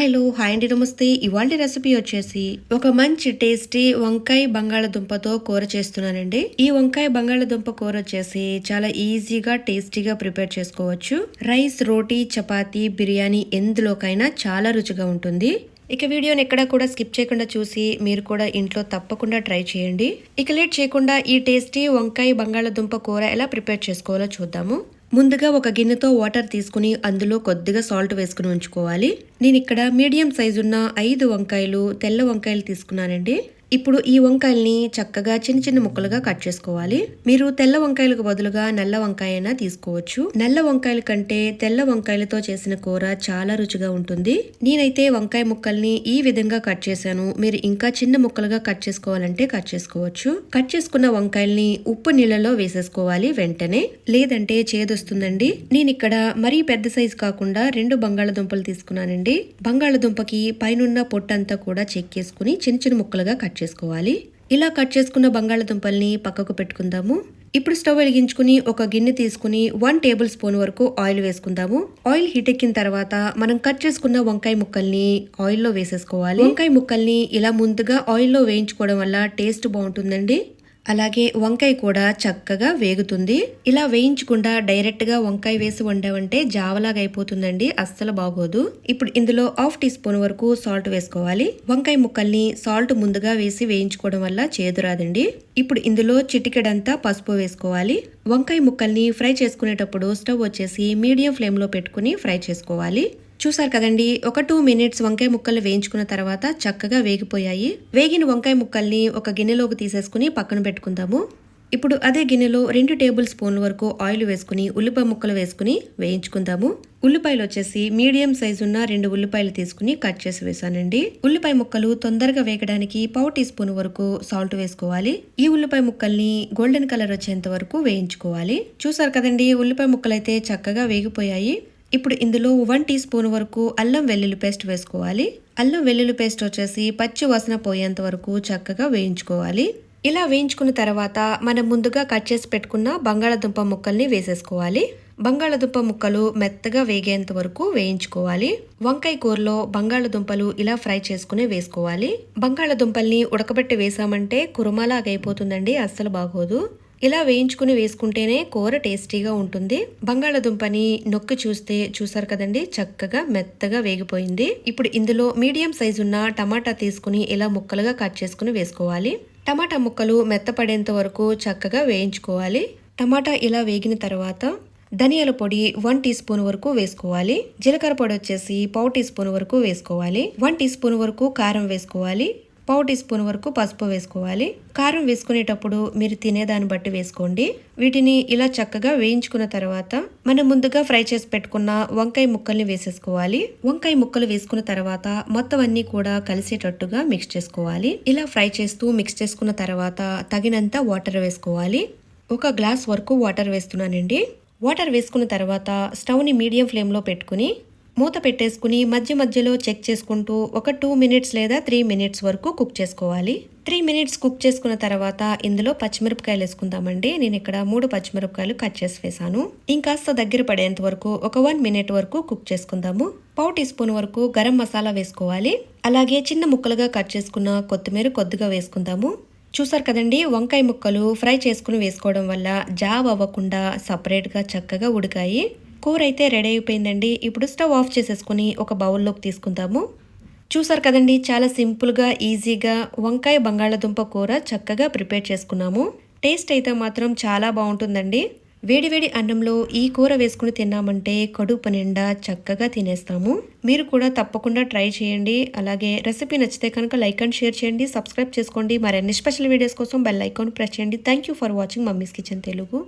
Hello hi అండి నమస్తే. ఇవాళ రెసిపీ వచ్చేసి ఒక మంచి టేస్టీ వంకాయ బంగాళదుంపతో కూర చేస్తున్నానండి. ఈ వంకాయ బంగాళదుంప కూర వచ్చేసి చాలా ఈజీగా టేస్టీగా ప్రిపేర్ చేసుకోవచ్చు. రైస్ రోటీ చపాతీ బిర్యానీ ఎందులోకైనా చాలా రుచిగా ఉంటుంది. ఇక వీడియోని ఎక్కడా కూడా స్కిప్ చేయకుండా చూసి మీరు కూడా ఇంట్లో తప్పకుండా ట్రై చేయండి. ఇక లేట్ చేయకుండా ఈ టేస్టీ వంకాయ బంగాళదుంప కూర ఎలా ప్రిపేర్ చేసుకోవాలో చూద్దాము. ముందుగా ఒక గిన్నెతో వాటర్ తీసుకుని అందులో కొద్దిగా సాల్ట్ వేసుకుని ఉంచుకోవాలి. నేను ఇక్కడ మీడియం సైజు ఉన్న ఐదు వంకాయలు తెల్ల వంకాయలు తీసుకున్నానండి. ఇప్పుడు ఈ వంకాయల్ని చక్కగా చిన్న చిన్న ముక్కలుగా కట్ చేసుకోవాలి. మీరు తెల్ల వంకాయలకు బదులుగా నల్ల వంకాయ అయినా తీసుకోవచ్చు. నల్ల వంకాయల కంటే తెల్ల వంకాయలతో చేసిన కూర చాలా రుచిగా ఉంటుంది. నేనైతే వంకాయ ముక్కల్ని ఈ విధంగా కట్ చేశాను. మీరు ఇంకా చిన్న ముక్కలుగా కట్ చేసుకోవాలంటే కట్ చేసుకోవచ్చు. కట్ చేసుకున్న వంకాయల్ని ఉప్పు నీళ్ళలో వేసేసుకోవాలి వెంటనే. లేదంటే చేదొస్తుందండి. నేను ఇక్కడ మరీ పెద్ద సైజు కాకుండా రెండు బంగాళదుంపలు తీసుకున్నానండి. బంగాళదుంపకి పైనున్న పొట్టంతా కూడా చెక్ చేసుకుని చిన్న చిన్న ముక్కలుగా కట్ చేసుకోవాలి. ఇలా కట్ చేసుకున్న బంగాళదుంపల్ని పక్కకు పెట్టుకుందాము. ఇప్పుడు స్టవ్ వెలిగించుకుని ఒక గిన్నె తీసుకుని వన్ టేబుల్ స్పూన్ వరకు ఆయిల్ వేసుకుందాము. ఆయిల్ హీట్ ఎక్కిన తర్వాత మనం కట్ చేసుకున్న వంకాయ ముక్కల్ని ఆయిల్లో వేసేసుకోవాలి. వంకాయ ముక్కల్ని ఇలా ముందుగా ఆయిల్లో వేయించుకోవడం వల్ల టేస్ట్ బాగుంటుందండి. అలాగే వంకాయ కూడా చక్కగా వేగుతుంది. ఇలా వేయించకుండా డైరెక్ట్గా వంకాయ వేసి వండామంటే జావలాగా అయిపోతుందండి అస్సలు బాగోదు. ఇప్పుడు ఇందులో హాఫ్ టీ స్పూన్ వరకు సాల్ట్ వేసుకోవాలి. వంకాయ ముక్కల్ని సాల్ట్ ముందుగా వేసి వేయించుకోవడం వల్ల చేదు రాదండి. ఇప్పుడు ఇందులో చిటికెడంతా పసుపు వేసుకోవాలి. వంకాయ ముక్కల్ని ఫ్రై చేసుకునేటప్పుడు స్టవ్ వచ్చేసి మీడియం ఫ్లేమ్లో పెట్టుకుని ఫ్రై చేసుకోవాలి. చూసారు కదండి ఒక టూ మినిట్స్ వంకాయ ముక్కలు వేయించుకున్న తర్వాత చక్కగా వేగిపోయాయి. వేగిన వంకాయ ముక్కల్ని ఒక గిన్నెలోకి తీసేసుకుని పక్కన పెట్టుకుందాము. ఇప్పుడు అదే గిన్నెలో రెండు టేబుల్ స్పూన్ల వరకు ఆయిల్ వేసుకుని ఉల్లిపాయ ముక్కలు వేసుకుని వేయించుకుందాము. ఉల్లిపాయలు వచ్చేసి మీడియం సైజు ఉన్న రెండు ఉల్లిపాయలు తీసుకుని కట్ చేసి వేసానండి ఉల్లిపాయ ముక్కలు తొందరగా వేగడానికి పావు టీ స్పూన్ వరకు సాల్ట్ వేసుకోవాలి. ఈ ఉల్లిపాయ ముక్కల్ని గోల్డెన్ కలర్ వచ్చేంత వరకు వేయించుకోవాలి. చూసారు కదండి ఉల్లిపాయ ముక్కలు అయితే చక్కగా వేగిపోయాయి. ఇప్పుడు ఇందులో వన్ టీ స్పూన్ వరకు అల్లం వెల్లుల్లి పేస్ట్ వేసుకోవాలి. అల్లం వెల్లుల్లి పేస్ట్ వచ్చేసి పచ్చి వాసన పోయేంత వరకు చక్కగా వేయించుకోవాలి. ఇలా వేయించుకున్న తర్వాత మనం ముందుగా కట్ చేసి పెట్టుకున్న బంగాళాదుంప ముక్కల్ని వేసేసుకోవాలి. బంగాళదుంప ముక్కలు మెత్తగా వేగేంత వరకు వేయించుకోవాలి. వంకాయ కూరలో బంగాళదుంపలు ఇలా ఫ్రై చేసుకుని వేసుకోవాలి. బంగాళదుంపల్ని ఉడకబెట్టి వేసామంటే కురుమలాగా అయిపోతుందండి అస్సలు బాగోదు. ఇలా వేయించుకుని వేసుకుంటేనే కూర టేస్టీగా ఉంటుంది. బంగాళదుంపని నొక్కి చూస్తే చూసారు కదండి చక్కగా మెత్తగా వేగిపోయింది. ఇప్పుడు ఇందులో మీడియం సైజు ఉన్న టమాటా తీసుకుని ఇలా ముక్కలుగా కట్ చేసుకుని వేసుకోవాలి. టమాటా ముక్కలు మెత్తపడేంత వరకు చక్కగా వేయించుకోవాలి. టమాటా ఇలా వేగిన తర్వాత ధనియాల పొడి వన్ టీ స్పూన్ వరకు వేసుకోవాలి. జీలకర్ర పొడి వచ్చేసి పావు టీ స్పూన్ వరకు వేసుకోవాలి. వన్ టీ స్పూన్ వరకు కారం వేసుకోవాలి. పావు టీ స్పూన్ వరకు పసుపు వేసుకోవాలి. కారం వేసుకునేటప్పుడు మీరు తినేదాన్ని బట్టి వేసుకోండి. వీటిని ఇలా చక్కగా వేయించుకున్న తర్వాత మనం ముందుగా ఫ్రై చేసి పెట్టుకున్న వంకాయ ముక్కల్ని వేసేసుకోవాలి. వంకాయ ముక్కలు వేసుకున్న తర్వాత మొత్తం అన్ని కూడా కలిసేటట్టుగా మిక్స్ చేసుకోవాలి. ఇలా ఫ్రై చేస్తూ మిక్స్ చేసుకున్న తర్వాత తగినంత వాటర్ వేసుకోవాలి. ఒక గ్లాస్ వరకు వాటర్ వేస్తున్నానండి. వాటర్ వేసుకున్న తర్వాత స్టవ్ని మీడియం ఫ్లేమ్లో పెట్టుకుని మూత పెట్టేసుకుని మధ్య మధ్యలో చెక్ చేసుకుంటూ ఒక టూ మినిట్స్ లేదా త్రీ మినిట్స్ వరకు కుక్ చేసుకోవాలి. త్రీ మినిట్స్ కుక్ చేసుకున్న తర్వాత ఇందులో పచ్చిమిరపకాయలు వేసుకుందామండి. నేను ఇక్కడ మూడు పచ్చిమిరపకాయలు కట్ చేసి వేసాను. ఇంకాస్త దగ్గర పడేంత వరకు ఒక వన్ మినిట్ వరకు కుక్ చేసుకుందాము. పావు టీ స్పూన్ వరకు గరం మసాలా వేసుకోవాలి. అలాగే చిన్న ముక్కలుగా కట్ చేసుకున్న కొత్తిమీర కొద్దిగా వేసుకుందాము. చూసారు కదండి వంకాయ ముక్కలు ఫ్రై చేసుకుని వేసుకోవడం వల్ల జావ్ అవ్వకుండా సపరేట్గా చక్కగా ఉడికాయి. కూర అయితే రెడీ అయిపోయిందండి. ఇప్పుడు స్టవ్ ఆఫ్ చేసేసుకుని ఒక బౌల్లోకి తీసుకుందాము. చూసారు కదండి చాలా సింపుల్గా ఈజీగా వంకాయ బంగాళాదుంప కూర చక్కగా ప్రిపేర్ చేసుకున్నాము. టేస్ట్ అయితే మాత్రం చాలా బాగుంటుందండి. వేడివేడి అన్నంలో ఈ కూర వేసుకుని తిన్నామంటే కడుపు నిండా చక్కగా తినేస్తాము. మీరు కూడా తప్పకుండా ట్రై చేయండి. అలాగే రెసిపీ నచ్చితే కనుక లైక్ అండ్ షేర్ చేయండి. సబ్స్క్రైబ్ చేసుకోండి. మరిన్ని స్పెషల్ వీడియోస్ కోసం బెల్ ఐకాన్ ప్రెస్ చేయండి. Thank you for watching Mummy's Kitchen Telugu.